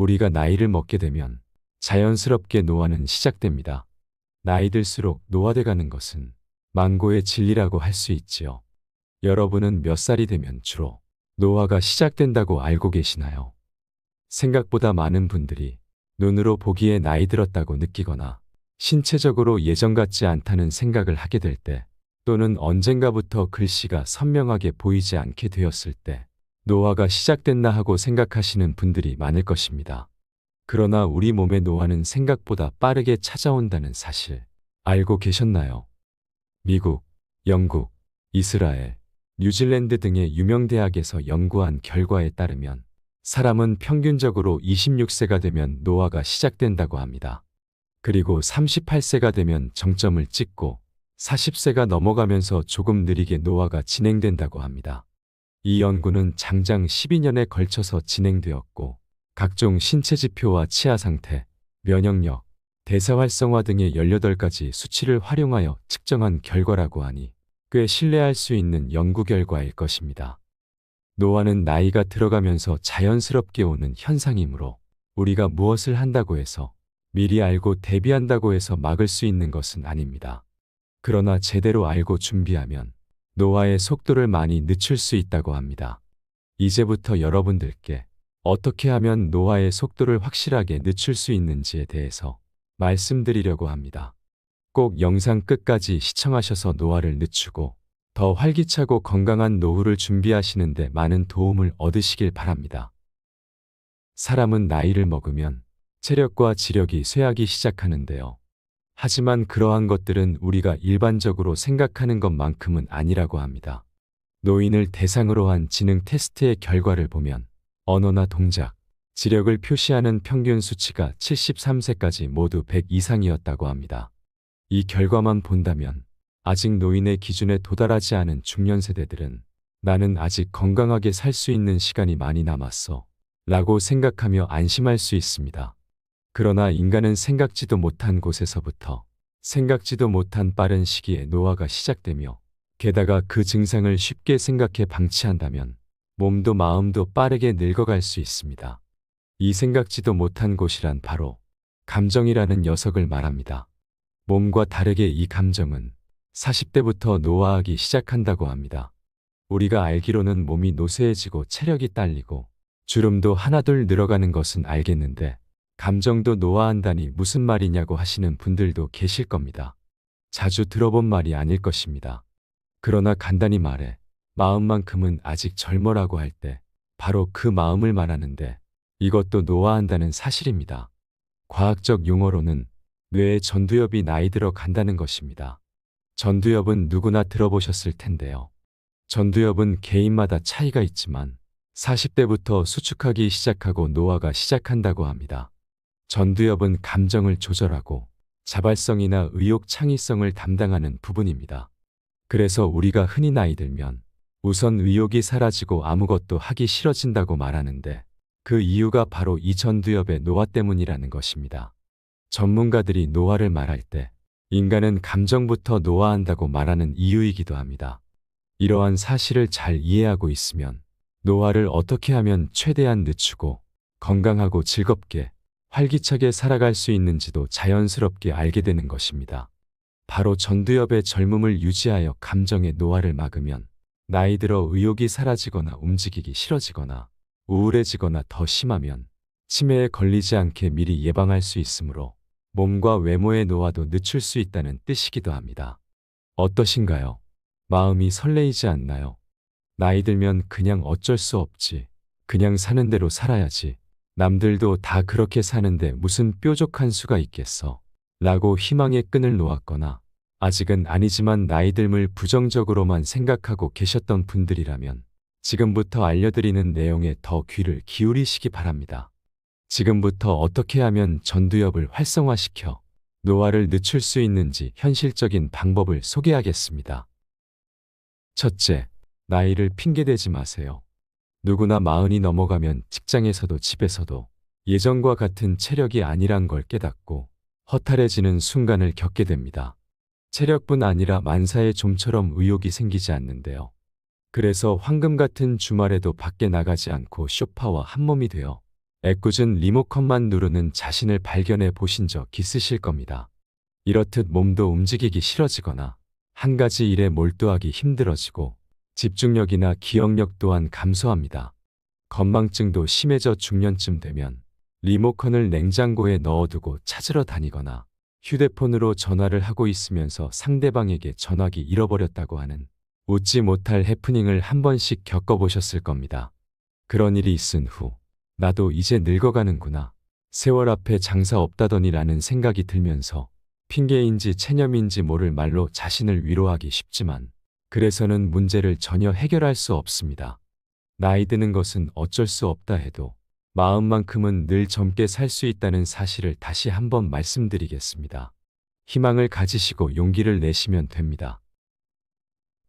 우리가 나이를 먹게 되면 자연스럽게 노화는 시작됩니다. 나이 들수록 노화돼 가는 것은 망고의 진리라고 할 수 있지요. 여러분은 몇 살이 되면 주로 노화가 시작된다고 알고 계시나요? 생각보다 많은 분들이 눈으로 보기에 나이 들었다고 느끼거나 신체적으로 예전 같지 않다는 생각을 하게 될 때 또는 언젠가부터 글씨가 선명하게 보이지 않게 되었을 때 노화가 시작됐나 하고 생각하시는 분들이 많을 것입니다. 그러나 우리 몸의 노화는 생각보다 빠르게 찾아온다는 사실 알고 계셨나요? 미국, 영국, 이스라엘, 뉴질랜드 등의 유명 대학에서 연구한 결과에 따르면 사람은 평균적으로 26세가 되면 노화가 시작된다고 합니다. 그리고 38세가 되면 정점을 찍고 40세가 넘어가면서 조금 느리게 노화가 진행된다고 합니다. 이 연구는 장장 12년에 걸쳐서 진행되었고 각종 신체 지표와 치아 상태, 면역력, 대사 활성화 등의 18가지 수치를 활용하여 측정한 결과라고 하니 꽤 신뢰할 수 있는 연구 결과일 것입니다. 노화는 나이가 들어가면서 자연스럽게 오는 현상이므로 우리가 무엇을 한다고 해서 미리 알고 대비한다고 해서 막을 수 있는 것은 아닙니다. 그러나 제대로 알고 준비하면 노화의 속도를 많이 늦출 수 있다고 합니다. 이제부터 여러분들께 어떻게 하면 노화의 속도를 확실하게 늦출 수 있는지에 대해서 말씀드리려고 합니다. 꼭 영상 끝까지 시청하셔서 노화를 늦추고 더 활기차고 건강한 노후를 준비하시는데 많은 도움을 얻으시길 바랍니다. 사람은 나이를 먹으면 체력과 지력이 쇠하기 시작하는데요. 하지만 그러한 것들은 우리가 일반적으로 생각하는 것만큼은 아니라고 합니다. 노인을 대상으로 한 지능 테스트의 결과를 보면 언어나 동작, 지력을 표시하는 평균 수치가 73세까지 모두 100 이상이었다고 합니다. 이 결과만 본다면 아직 노인의 기준에 도달하지 않은 중년 세대들은 나는 아직 건강하게 살 수 있는 시간이 많이 남았어. 라고 생각하며 안심할 수 있습니다. 그러나 인간은 생각지도 못한 곳에서부터 생각지도 못한 빠른 시기에 노화가 시작되며 게다가 그 증상을 쉽게 생각해 방치한다면 몸도 마음도 빠르게 늙어갈 수 있습니다. 이 생각지도 못한 곳이란 바로 감정이라는 녀석을 말합니다. 몸과 다르게 이 감정은 40대부터 노화하기 시작한다고 합니다. 우리가 알기로는 몸이 노쇠해지고 체력이 딸리고 주름도 하나둘 늘어가는 것은 알겠는데 감정도 노화한다니 무슨 말이냐고 하시는 분들도 계실 겁니다. 자주 들어본 말이 아닐 것입니다. 그러나 간단히 말해 마음만큼은 아직 젊어라고 할 때 바로 그 마음을 말하는데 이것도 노화한다는 사실입니다. 과학적 용어로는 뇌의 전두엽이 나이 들어 간다는 것입니다. 전두엽은 누구나 들어보셨을 텐데요. 전두엽은 개인마다 차이가 있지만 40대부터 수축하기 시작하고 노화가 시작한다고 합니다. 전두엽은 감정을 조절하고 자발성이나 의욕 창의성을 담당하는 부분입니다. 그래서 우리가 흔히 나이 들면 우선 의욕이 사라지고 아무것도 하기 싫어진다고 말하는데 그 이유가 바로 이 전두엽의 노화 때문이라는 것입니다. 전문가들이 노화를 말할 때 인간은 감정부터 노화한다고 말하는 이유이기도 합니다. 이러한 사실을 잘 이해하고 있으면 노화를 어떻게 하면 최대한 늦추고 건강하고 즐겁게 활기차게 살아갈 수 있는지도 자연스럽게 알게 되는 것입니다. 바로 전두엽의 젊음을 유지하여 감정의 노화를 막으면 나이 들어 의욕이 사라지거나 움직이기 싫어지거나 우울해지거나 더 심하면 치매에 걸리지 않게 미리 예방할 수 있으므로 몸과 외모의 노화도 늦출 수 있다는 뜻이기도 합니다. 어떠신가요? 마음이 설레이지 않나요? 나이 들면 그냥 어쩔 수 없지. 그냥 사는 대로 살아야지. 남들도 다 그렇게 사는데 무슨 뾰족한 수가 있겠어. 라고 희망의 끈을 놓았거나 아직은 아니지만 나이 들을 부정적으로만 생각하고 계셨던 분들이라면 지금부터 알려드리는 내용에 더 귀를 기울이시기 바랍니다. 지금부터 어떻게 하면 전두엽을 활성화시켜 노화를 늦출 수 있는지 현실적인 방법을 소개하겠습니다. 첫째, 나이를 핑계대지 마세요. 누구나 마흔이 넘어가면 직장에서도 집에서도 예전과 같은 체력이 아니란 걸 깨닫고 허탈해지는 순간을 겪게 됩니다. 체력뿐 아니라 만사의 좀처럼 의욕이 생기지 않는데요. 그래서 황금 같은 주말에도 밖에 나가지 않고 쇼파와 한몸이 되어 애꿎은 리모컨만 누르는 자신을 발견해 보신 적 있으실 겁니다. 이렇듯 몸도 움직이기 싫어지거나 한 가지 일에 몰두하기 힘들어지고 집중력이나 기억력 또한 감소합니다. 건망증도 심해져 중년쯤 되면 리모컨을 냉장고에 넣어두고 찾으러 다니거나 휴대폰으로 전화를 하고 있으면서 상대방에게 전화기 잃어버렸다고 하는 웃지 못할 해프닝을 한 번씩 겪어보셨을 겁니다. 그런 일이 있은 후 나도 이제 늙어가는구나. 세월 앞에 장사 없다더니라는 생각이 들면서 핑계인지 체념인지 모를 말로 자신을 위로하기 쉽지만 그래서는 문제를 전혀 해결할 수 없습니다. 나이 드는 것은 어쩔 수 없다 해도 마음만큼은 늘 젊게 살 수 있다는 사실을 다시 한번 말씀드리겠습니다. 희망을 가지시고 용기를 내시면 됩니다.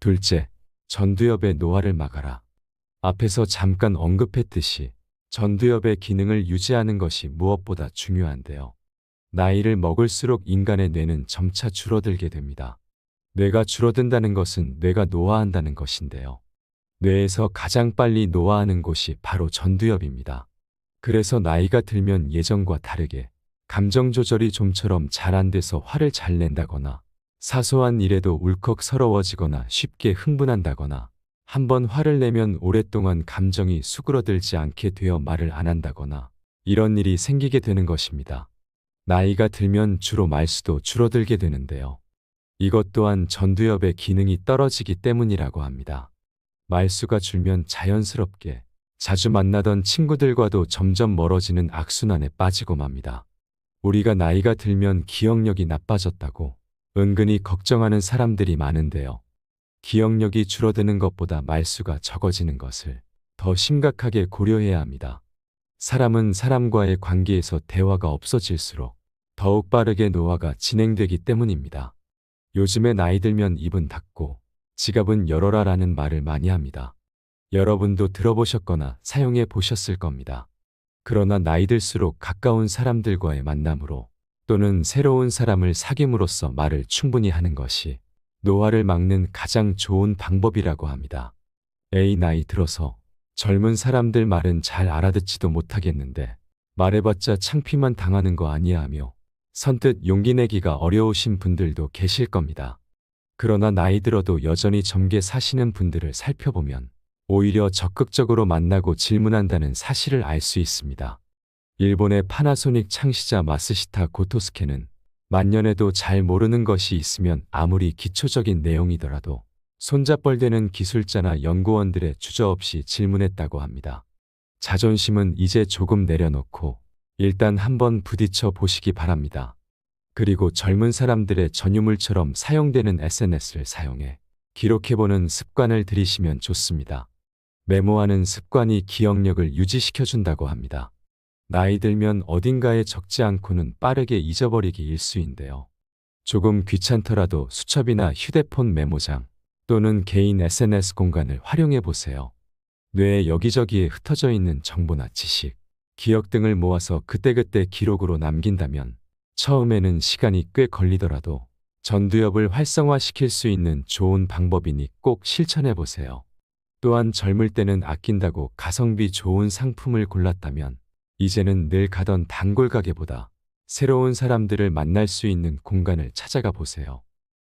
둘째, 전두엽의 노화를 막아라. 앞에서 잠깐 언급했듯이 전두엽의 기능을 유지하는 것이 무엇보다 중요한데요. 나이를 먹을수록 인간의 뇌는 점차 줄어들게 됩니다. 뇌가 줄어든다는 것은 뇌가 노화한다는 것인데요. 뇌에서 가장 빨리 노화하는 곳이 바로 전두엽입니다. 그래서 나이가 들면 예전과 다르게 감정 조절이 좀처럼 잘 안 돼서 화를 잘 낸다거나 사소한 일에도 울컥 서러워지거나 쉽게 흥분한다거나 한번 화를 내면 오랫동안 감정이 수그러들지 않게 되어 말을 안 한다거나 이런 일이 생기게 되는 것입니다. 나이가 들면 주로 말수도 줄어들게 되는데요. 이것 또한 전두엽의 기능이 떨어지기 때문이라고 합니다. 말수가 줄면 자연스럽게 자주 만나던 친구들과도 점점 멀어지는 악순환에 빠지고 맙니다. 우리가 나이가 들면 기억력이 나빠졌다고 은근히 걱정하는 사람들이 많은데요. 기억력이 줄어드는 것보다 말수가 적어지는 것을 더 심각하게 고려해야 합니다. 사람은 사람과의 관계에서 대화가 없어질수록 더욱 빠르게 노화가 진행되기 때문입니다. 요즘에 나이 들면 입은 닫고 지갑은 열어라 라는 말을 많이 합니다. 여러분도 들어보셨거나 사용해 보셨을 겁니다. 그러나 나이 들수록 가까운 사람들과의 만남으로 또는 새로운 사람을 사귐으로써 말을 충분히 하는 것이 노화를 막는 가장 좋은 방법이라고 합니다. 에이 나이 들어서 젊은 사람들 말은 잘 알아듣지도 못하겠는데 말해봤자 창피만 당하는 거 아니야 하며 선뜻 용기 내기가 어려우신 분들도 계실 겁니다. 그러나 나이 들어도 여전히 젊게 사시는 분들을 살펴보면 오히려 적극적으로 만나고 질문한다는 사실을 알 수 있습니다. 일본의 파나소닉 창시자 마스시타 고토스케는 만년에도 잘 모르는 것이 있으면 아무리 기초적인 내용이더라도 손잡벌되는 기술자나 연구원들의 주저없이 질문했다고 합니다. 자존심은 이제 조금 내려놓고 일단 한번 부딪혀 보시기 바랍니다. 그리고 젊은 사람들의 전유물처럼 사용되는 SNS를 사용해 기록해보는 습관을 들이시면 좋습니다. 메모하는 습관이 기억력을 유지시켜준다고 합니다. 나이 들면 어딘가에 적지 않고는 빠르게 잊어버리기 일수인데요. 조금 귀찮더라도 수첩이나 휴대폰 메모장 또는 개인 SNS 공간을 활용해 보세요. 뇌에 여기저기에 흩어져 있는 정보나 지식, 기억 등을 모아서 그때그때 기록으로 남긴다면 처음에는 시간이 꽤 걸리더라도 전두엽을 활성화시킬 수 있는 좋은 방법이니 꼭 실천해 보세요. 또한 젊을 때는 아낀다고 가성비 좋은 상품을 골랐다면 이제는 늘 가던 단골 가게보다 새로운 사람들을 만날 수 있는 공간을 찾아가 보세요.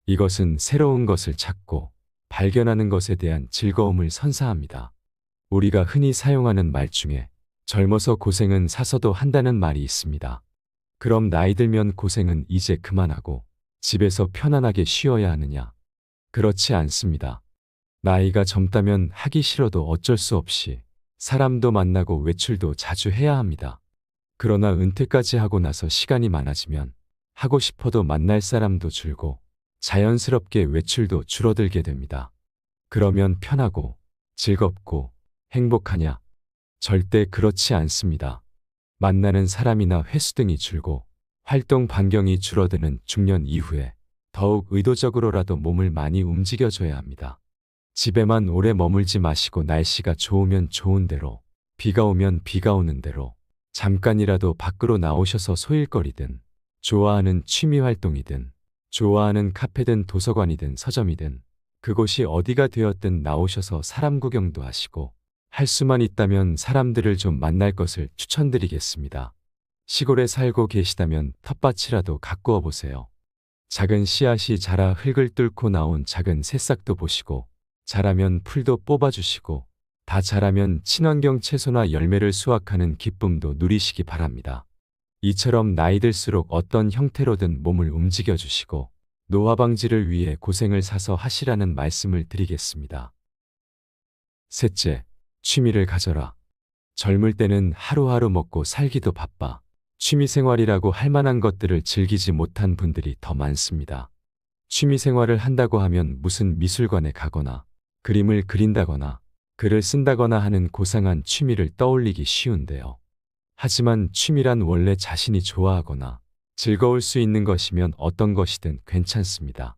이것은 새로운 것을 찾고 발견하는 것에 대한 즐거움을 선사합니다. 우리가 흔히 사용하는 말 중에 젊어서 고생은 사서도 한다는 말이 있습니다. 그럼 나이 들면 고생은 이제 그만하고 집에서 편안하게 쉬어야 하느냐? 그렇지 않습니다. 나이가 젊다면 하기 싫어도 어쩔 수 없이 사람도 만나고 외출도 자주 해야 합니다. 그러나 은퇴까지 하고 나서 시간이 많아지면 하고 싶어도 만날 사람도 줄고 자연스럽게 외출도 줄어들게 됩니다. 그러면 편하고 즐겁고 행복하냐? 절대 그렇지 않습니다. 만나는 사람이나 횟수 등이 줄고 활동 반경이 줄어드는 중년 이후에 더욱 의도적으로라도 몸을 많이 움직여줘야 합니다. 집에만 오래 머물지 마시고 날씨가 좋으면 좋은 대로, 비가 오면 비가 오는 대로, 잠깐이라도 밖으로 나오셔서 소일거리든, 좋아하는 취미 활동이든, 좋아하는 카페든 도서관이든 서점이든, 그곳이 어디가 되었든 나오셔서 사람 구경도 하시고, 할 수만 있다면 사람들을 좀 만날 것을 추천드리겠습니다. 시골에 살고 계시다면 텃밭이라도 가꾸어 보세요. 작은 씨앗이 자라 흙을 뚫고 나온 작은 새싹도 보시고 자라면 풀도 뽑아주시고 다 자라면 친환경 채소나 열매를 수확하는 기쁨도 누리시기 바랍니다. 이처럼 나이 들수록 어떤 형태로든 몸을 움직여 주시고 노화 방지를 위해 고생을 사서 하시라는 말씀을 드리겠습니다. 셋째, 취미를 가져라. 젊을 때는 하루하루 먹고 살기도 바빠 취미 생활이라고 할 만한 것들을 즐기지 못한 분들이 더 많습니다. 취미 생활을 한다고 하면 무슨 미술관에 가거나 그림을 그린다거나 글을 쓴다거나 하는 고상한 취미를 떠올리기 쉬운데요. 하지만 취미란 원래 자신이 좋아하거나 즐거울 수 있는 것이면 어떤 것이든 괜찮습니다.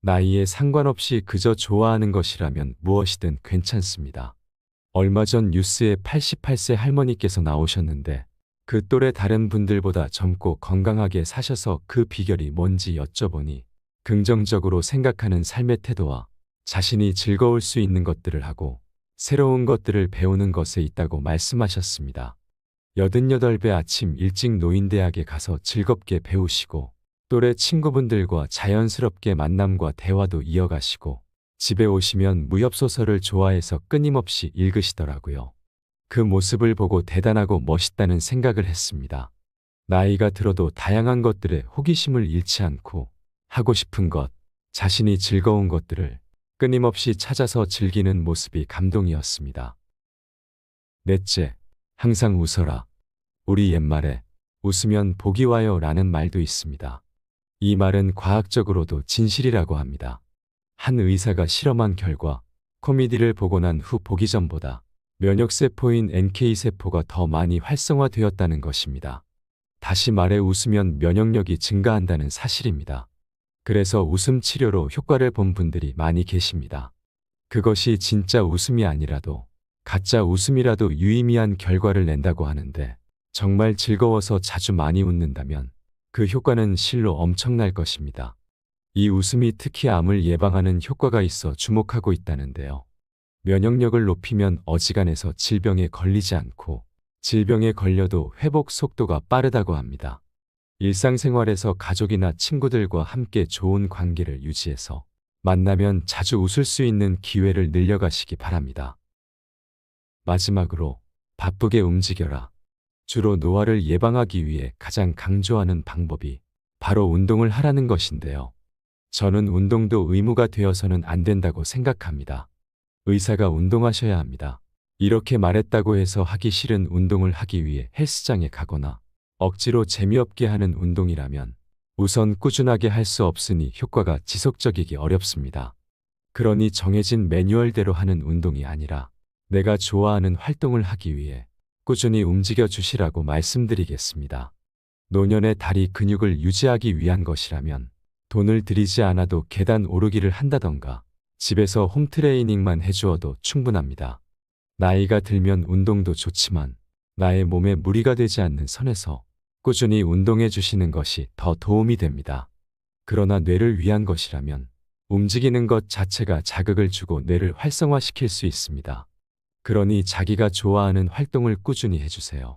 나이에 상관없이 그저 좋아하는 것이라면 무엇이든 괜찮습니다. 얼마 전 뉴스에 88세 할머니께서 나오셨는데 그 또래 다른 분들보다 젊고 건강하게 사셔서 그 비결이 뭔지 여쭤보니 긍정적으로 생각하는 삶의 태도와 자신이 즐거울 수 있는 것들을 하고 새로운 것들을 배우는 것에 있다고 말씀하셨습니다. 88배 아침 일찍 노인대학에 가서 즐겁게 배우시고 또래 친구분들과 자연스럽게 만남과 대화도 이어가시고 집에 오시면 무협소설을 좋아해서 끊임없이 읽으시더라고요. 그 모습을 보고 대단하고 멋있다는 생각을 했습니다. 나이가 들어도 다양한 것들에 호기심을 잃지 않고 하고 싶은 것, 자신이 즐거운 것들을 끊임없이 찾아서 즐기는 모습이 감동이었습니다. 넷째, 항상 웃어라. 우리 옛말에 웃으면 복이 와요 라는 말도 있습니다. 이 말은 과학적으로도 진실이라고 합니다. 한 의사가 실험한 결과 코미디를 보고 난 후 보기 전보다 면역세포인 NK세포가 더 많이 활성화되었다는 것입니다. 다시 말해 웃으면 면역력이 증가한다는 사실입니다. 그래서 웃음 치료로 효과를 본 분들이 많이 계십니다. 그것이 진짜 웃음이 아니라도 가짜 웃음이라도 유의미한 결과를 낸다고 하는데 정말 즐거워서 자주 많이 웃는다면 그 효과는 실로 엄청날 것입니다. 이 웃음이 특히 암을 예방하는 효과가 있어 주목하고 있다는데요. 면역력을 높이면 어지간해서 질병에 걸리지 않고 질병에 걸려도 회복 속도가 빠르다고 합니다. 일상생활에서 가족이나 친구들과 함께 좋은 관계를 유지해서 만나면 자주 웃을 수 있는 기회를 늘려가시기 바랍니다. 마지막으로 바쁘게 움직여라. 주로 노화를 예방하기 위해 가장 강조하는 방법이 바로 운동을 하라는 것인데요. 저는 운동도 의무가 되어서는 안 된다고 생각합니다. 의사가 운동하셔야 합니다. 이렇게 말했다고 해서 하기 싫은 운동을 하기 위해 헬스장에 가거나 억지로 재미없게 하는 운동이라면 우선 꾸준하게 할 수 없으니 효과가 지속적이기 어렵습니다. 그러니 정해진 매뉴얼대로 하는 운동이 아니라 내가 좋아하는 활동을 하기 위해 꾸준히 움직여 주시라고 말씀드리겠습니다. 노년의 다리 근육을 유지하기 위한 것이라면 돈을 들이지 않아도 계단 오르기를 한다던가 집에서 홈트레이닝만 해주어도 충분합니다. 나이가 들면 운동도 좋지만 나의 몸에 무리가 되지 않는 선에서 꾸준히 운동해 주시는 것이 더 도움이 됩니다. 그러나 뇌를 위한 것이라면 움직이는 것 자체가 자극을 주고 뇌를 활성화시킬 수 있습니다. 그러니 자기가 좋아하는 활동을 꾸준히 해주세요.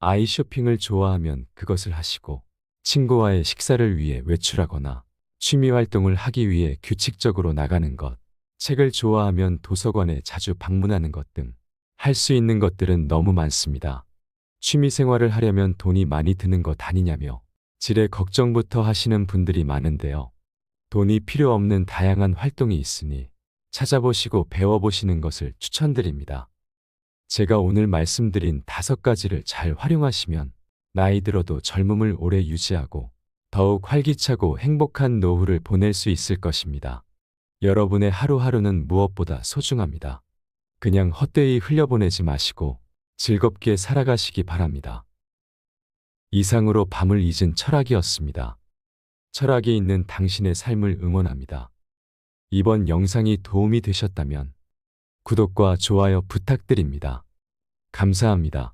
아이 쇼핑을 좋아하면 그것을 하시고 친구와의 식사를 위해 외출하거나 취미 활동을 하기 위해 규칙적으로 나가는 것, 책을 좋아하면 도서관에 자주 방문하는 것 등 할 수 있는 것들은 너무 많습니다. 취미 생활을 하려면 돈이 많이 드는 것 아니냐며 질의 걱정부터 하시는 분들이 많은데요. 돈이 필요 없는 다양한 활동이 있으니 찾아보시고 배워보시는 것을 추천드립니다. 제가 오늘 말씀드린 다섯 가지를 잘 활용하시면 나이 들어도 젊음을 오래 유지하고 더욱 활기차고 행복한 노후를 보낼 수 있을 것입니다. 여러분의 하루하루는 무엇보다 소중합니다. 그냥 헛되이 흘려보내지 마시고 즐겁게 살아가시기 바랍니다. 이상으로 밤을 잊은 철학이었습니다. 철학이 있는 당신의 삶을 응원합니다. 이번 영상이 도움이 되셨다면 구독과 좋아요 부탁드립니다. 감사합니다.